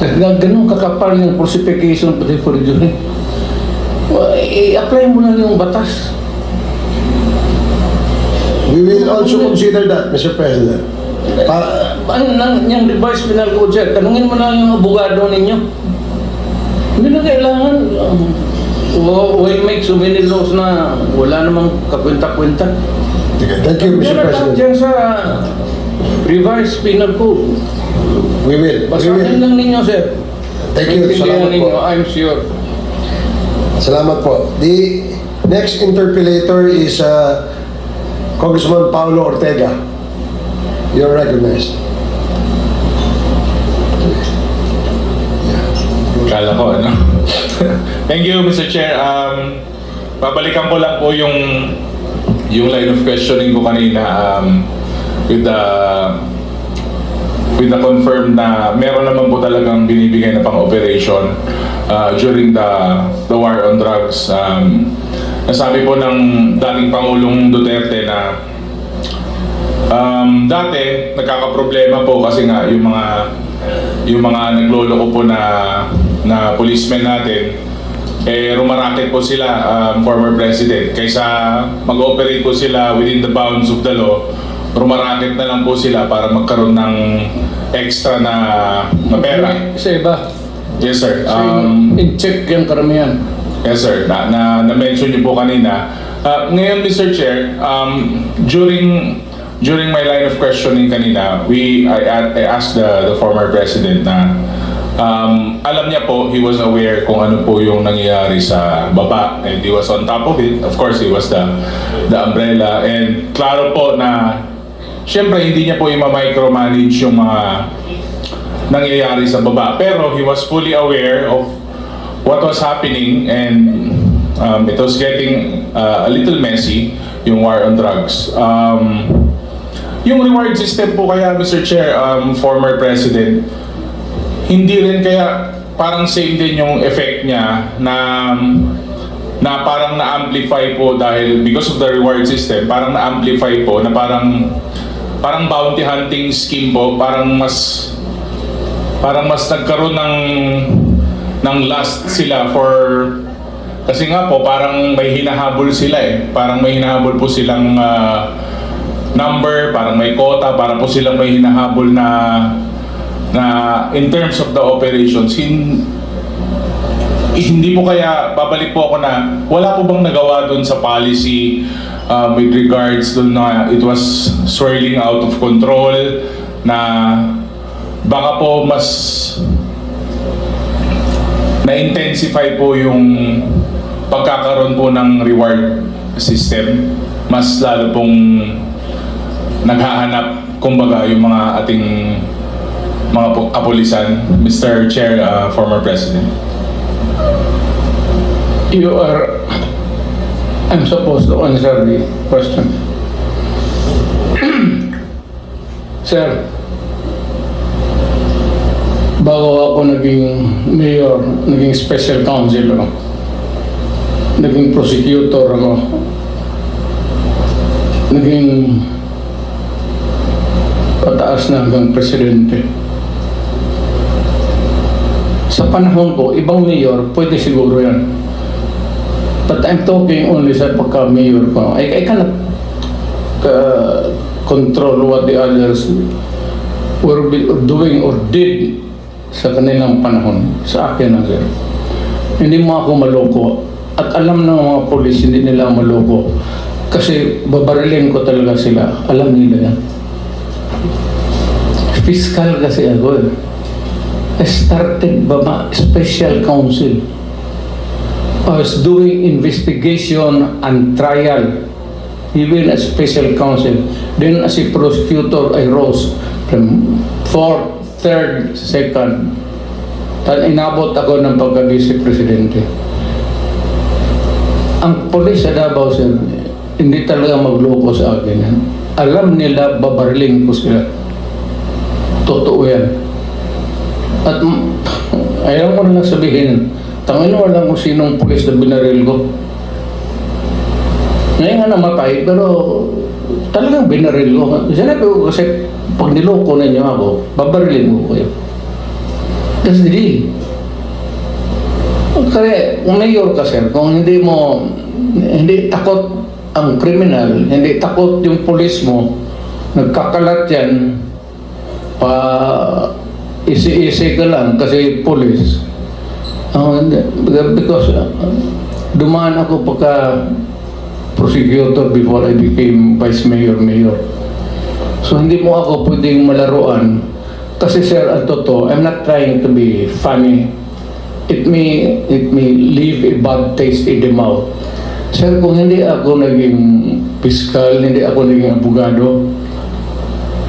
Gan- Ganun kakapal yung crucifixion pati for jury. I-apply mo lang yung batas. We will also consider that, Mr. President. Pa Ano nang yung revised penal code sir? Tanungin mo lang yung abogado ninyo. Hindi na kailangan. Um, why make so many laws na wala namang kakwenta-kwenta? Thank you, Mr. President. dyan sa revised penal code. We will. We Basahin will. lang ninyo sir. Thank you. Salamat ninyo, po. I'm sure. Salamat po. The next interpellator is uh, Congressman Paulo Ortega. You're recognized. Kala ko, ano? Thank you, Mr. Chair. Um, babalikan ko lang po yung yung line of questioning ko kanina um, with the with the confirm na meron naman po talagang binibigay na pang operation uh, during the the war on drugs. Um, nasabi po ng dating Pangulong Duterte na Um, dati, nagkakaproblema po kasi nga yung mga yung mga nagloloko po na na policemen natin eh rumaraket po sila um, former president kaysa mag-operate po sila within the bounds of the law rumaraket na lang po sila para magkaroon ng extra na, na pera Sa iba, yes sir um, in-check yung karamihan. Yes sir, na, na, na-mention niyo po kanina. Uh, ngayon Mr. Chair, um, during during my line of questioning kanina, we I, I asked the, the former president na um, alam niya po, he was aware kung ano po yung nangyayari sa baba and he was on top of it. Of course, he was the the umbrella and klaro po na Siyempre, hindi niya po i-micromanage yung mga nangyayari sa baba. Pero he was fully aware of what was happening and um, it was getting uh, a little messy, yung war on drugs. Um, yung reward system po kaya, Mr. Chair, um, former President, hindi rin kaya parang same din yung effect niya na na parang na-amplify po dahil because of the reward system, parang na-amplify po na parang parang bounty hunting scheme po, parang mas parang mas nagkaroon ng ng lust sila for kasi nga po parang may hinahabol sila eh. Parang may hinahabol po silang ah, number, parang may quota, para po silang may hinahabol na na in terms of the operations hin, hindi po kaya babalik po ako na wala po bang nagawa doon sa policy uh, with regards doon na it was swirling out of control na baka po mas na-intensify po yung pagkakaroon po ng reward system mas lalo pong naghahanap kumbaga yung mga ating mga pu- kapulisan Mr. Chair, uh, former President You are, I'm supposed to answer the question. Sir, bago ako naging mayor, naging special counsel ako, naging prosecutor ako, naging pataas na hanggang presidente. Sa panahon ko, ibang mayor, pwede siguro yan. But I'm talking only sa pagka-mayor ko. I, I cannot uh, control what the others were doing or did sa kanilang panahon. Sa akin na sir. Hindi mo ako maloko. At alam ng mga polis, hindi nila maloko. Kasi babarilin ko talaga sila. Alam nila yan. Fiscal kasi ako eh. I started Baba Special Council. I was doing investigation and trial, even as special counsel. Then as a prosecutor, I rose from fourth, third, second. At inabot ako ng pagka-vice presidente. Ang polis sa Davao, sir, hindi talaga magloko sa akin. Alam nila, babarling ko sila. Totoo yan. At ayaw ko na lang sabihin, tangin mo lang kung sinong pulis na binaril ko. Ngayon nga namatay, pero talagang binaril ko. Sinabi ko kasi, pag niloko ninyo ako, babarilin mo ko kayo. That's the deal. Kaya, kung mayor ka sir, kung hindi mo, hindi takot ang kriminal, hindi takot yung pulis mo, nagkakalat yan, pa isi-isi ka lang kasi pulis. Ah, hindi. because uh, dumaan ako pagka prosecutor before I became vice mayor, mayor. So hindi mo ako pwedeng malaruan kasi sir, ang totoo, I'm not trying to be funny. It may, it may leave a bad taste in the mouth. Sir, kung hindi ako naging piskal, hindi ako naging abogado,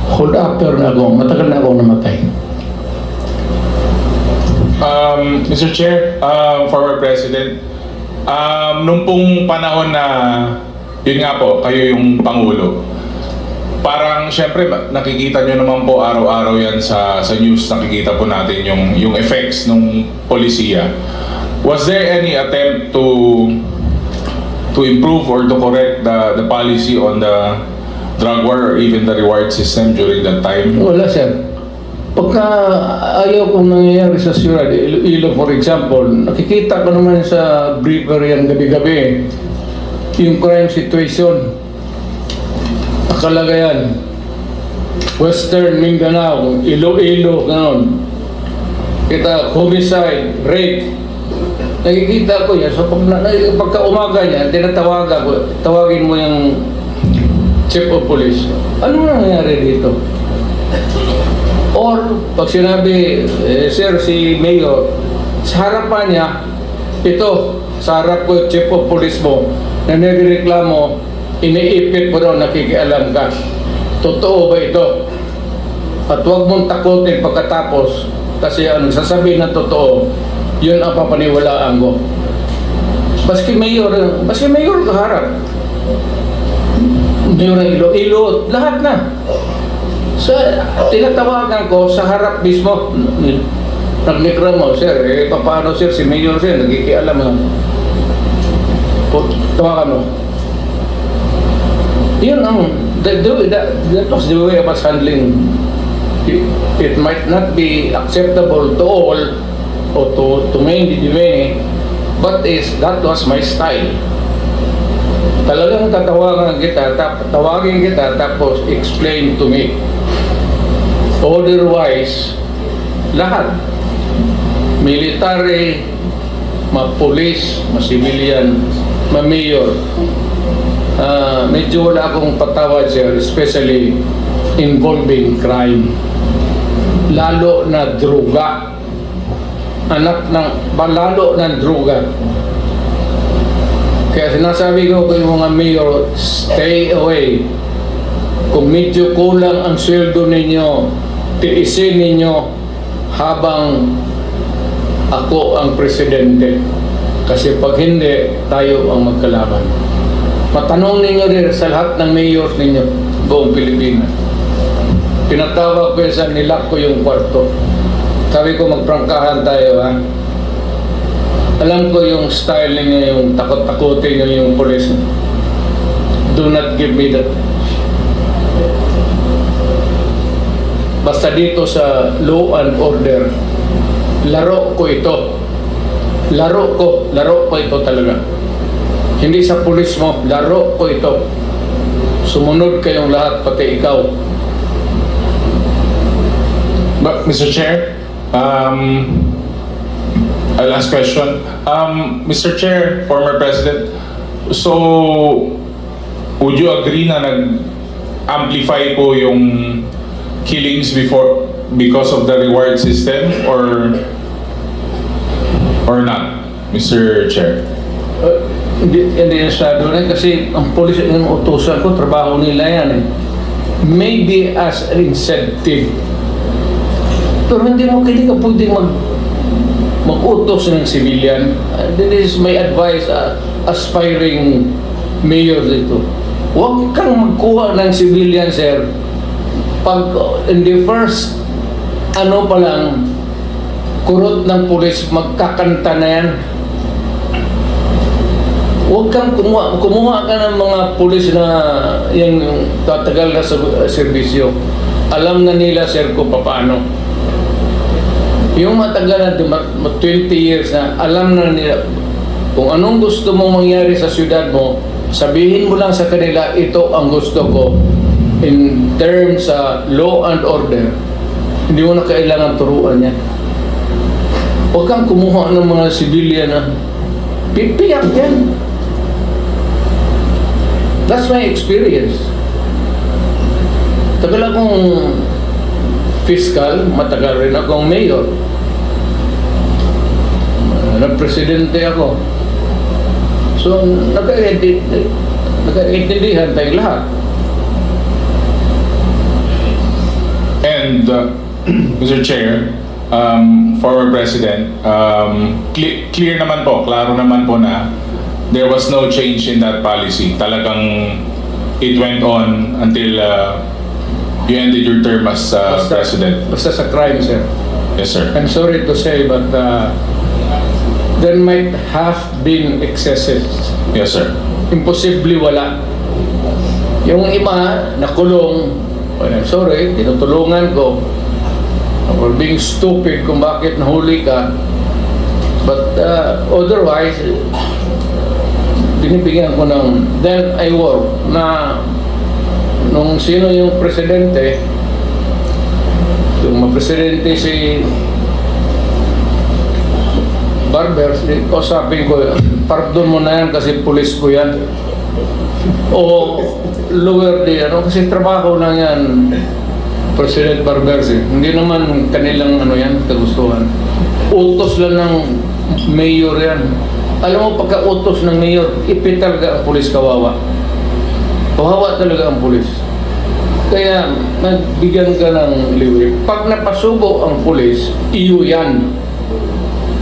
hold after na ako, matagal na ako namatay. Um, Mr. Chair, uh, former President, um, nung pong panahon na, yun nga po, kayo yung Pangulo, parang syempre nakikita nyo naman po araw-araw yan sa, sa news, nakikita po natin yung, yung effects ng polisiya. Was there any attempt to to improve or to correct the, the policy on the drug war or even the reward system during that time? Wala sir. Pagka ayaw kong nangyayari sa siyudad, Iloilo for example, nakikita ko naman sa briefer yan gabi-gabi, yung crime situation, nakalagayan, Western Mindanao, Iloilo, ganon. Kita, homicide, rape, nakikita ko yan. So pag, na, pagka umaga niya, tinatawagan ko, tawagin mo yung chief of police. Ano nangyayari dito? Or, pag sinabi, eh, sir, si Mayor, sa harapan niya, ito, sa harap ko, chief of police mo, na nagreklamo, iniipit mo daw, nakikialam ka. Totoo ba ito? At huwag mong takutin pagkatapos, kasi ang sasabihin ng totoo, yun ang papaniwalaan ko. Baski mayor, baski mayor kaharap. Mayor ng Iloilo, lahat na. Sa tinatawagan ko sa harap mismo, nagreklamo, sir, eh paano sir, si Mayor sir, nagkikialam nga. O, tawagan mo. Yun ang, that, that, that was the way I was handling. It, it might not be acceptable to all, o to, to many, many, but is, that was my style. Talagang tatawagan kita, tap, tawagin kita, tapos explain to me. Otherwise, lahat, military, ma-police, ma-civilian, ma-mayor, ah, medyo wala akong patawad sir, especially involving crime. Lalo na droga. Anak ng, balalo ng droga. Kaya sinasabi ko kay mga mayor, stay away. Kung medyo kulang ang sweldo ninyo, tiisin ninyo habang ako ang presidente. Kasi pag hindi, tayo ang magkalaban. Matanong ninyo din sa lahat ng mayors ninyo, buong Pilipinas. Pinatawag ko yun sa nilak ko yung kwarto. Sabi ko magprangkahan tayo ha. Alam ko yung style ninyo, yung takot-takutin nyo yung police. Do not give me that. Basta dito sa law and order, laro ko ito. Laro ko, laro ko ito talaga. Hindi sa pulis mo, laro ko ito. Sumunod kayong lahat, pati ikaw. But Mr. Chair, um, a last question. Um, Mr. Chair, former President, so would you agree na nag-amplify po yung killings before because of the reward system or or not, Mr. Chair? Uh, hindi, hindi masyado rin kasi ang polis yung utusan ko, trabaho nila yan eh. Maybe as an incentive. Pero hindi mo hindi ka pwedeng mag mag-utos ng civilian. Uh, this is my advice uh, aspiring mayor dito. Huwag kang magkuha ng civilian, sir. Pag uh, in the first ano pa lang, kurot ng pulis, magkakanta na yan. Huwag kang kumuha, kumuha ka ng mga pulis na yung tatagal na sa serbisyo. Alam na nila, sir, kung paano. Yung matagal na, duma- 20 years na, alam na nila kung anong gusto mong mangyari sa syudad mo, sabihin mo lang sa kanila, ito ang gusto ko in terms sa law and order. Hindi mo na kailangan turuan yan. Huwag kang kumuha ng mga civilian na pipiyak yan. That's my experience. Tagal akong fiscal, matagal rin akong mayor. Uh, Nagpresidente ako. So, nagkaintindi- nagkaintindihan tayong lahat. And uh, Mr. Chair, um, former President, um, cle- clear naman po, klaro naman po na there was no change in that policy. Talagang it went on until uh, you ended your term as uh, President. Basta sa crime, sir. Yes, sir. I'm sorry to say, but uh, there might have been excesses. Yes, sir. Imposible wala. Yung iba, nakulong, well, I'm sorry, tinutulungan ko for being stupid kung bakit nahuli ka. But uh, otherwise, binibigyan ko ng, then I work na nung sino yung presidente, yung mapresidente si Barber, kausapin ko, pardon mo na yan kasi pulis ko yan. O lower di, ano, kasi trabaho lang yan, President Barbers eh. Hindi naman kanilang ano yan, kagustuhan. Utos lang ng mayor yan. Alam mo, pagka utos ng mayor, ipit talaga ang pulis kawawa. Kawawa talaga ang pulis. Kaya, nagbigyan ka ng liwi. Pag napasubo ang pulis, iyo yan.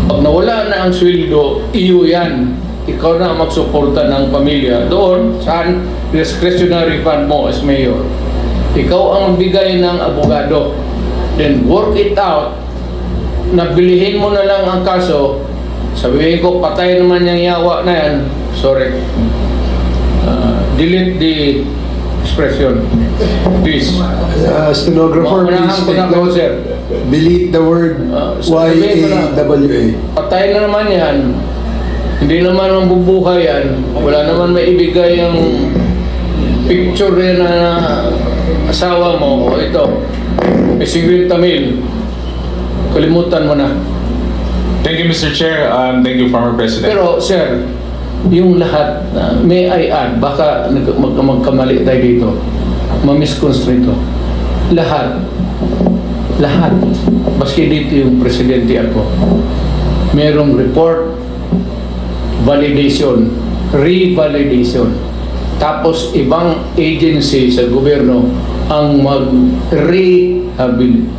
Pag nawala na ang sweldo, iyo yan. Ikaw na ang magsuporta ng pamilya. Doon, saan discretionary fund mo as mayor. Ikaw ang magbigay ng abogado. Then work it out. Nabilihin mo na lang ang kaso. Sabihin ko, patay naman yung yawa na yan. Sorry. Uh, delete the expression. Please. Uh, stenographer, please take note. sir. Delete the word mo na. Y-A-W-A. Patay na naman yan. Hindi naman mabubuhay yan. Wala naman maibigay yung picture na asawa mo. O ito, may 50 mil. Kalimutan mo na. Thank you, Mr. Chair. Um, thank you, former President. Pero sir, yung lahat, na may I add, baka nag, mag, magkamali tayo dito. Mamisconstrue ito. Lahat. Lahat. Baski dito yung presidente ako. Merong report, validation, revalidation. Tapos ibang agency sa gobyerno ang mag-rehabilitate.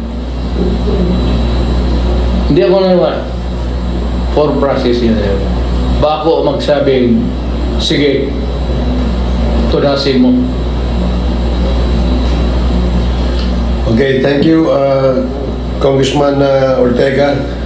Hindi ako naman for process yun. Bako magsabing, sige, tunasin mo. Okay, thank you, uh, Congressman uh, Ortega.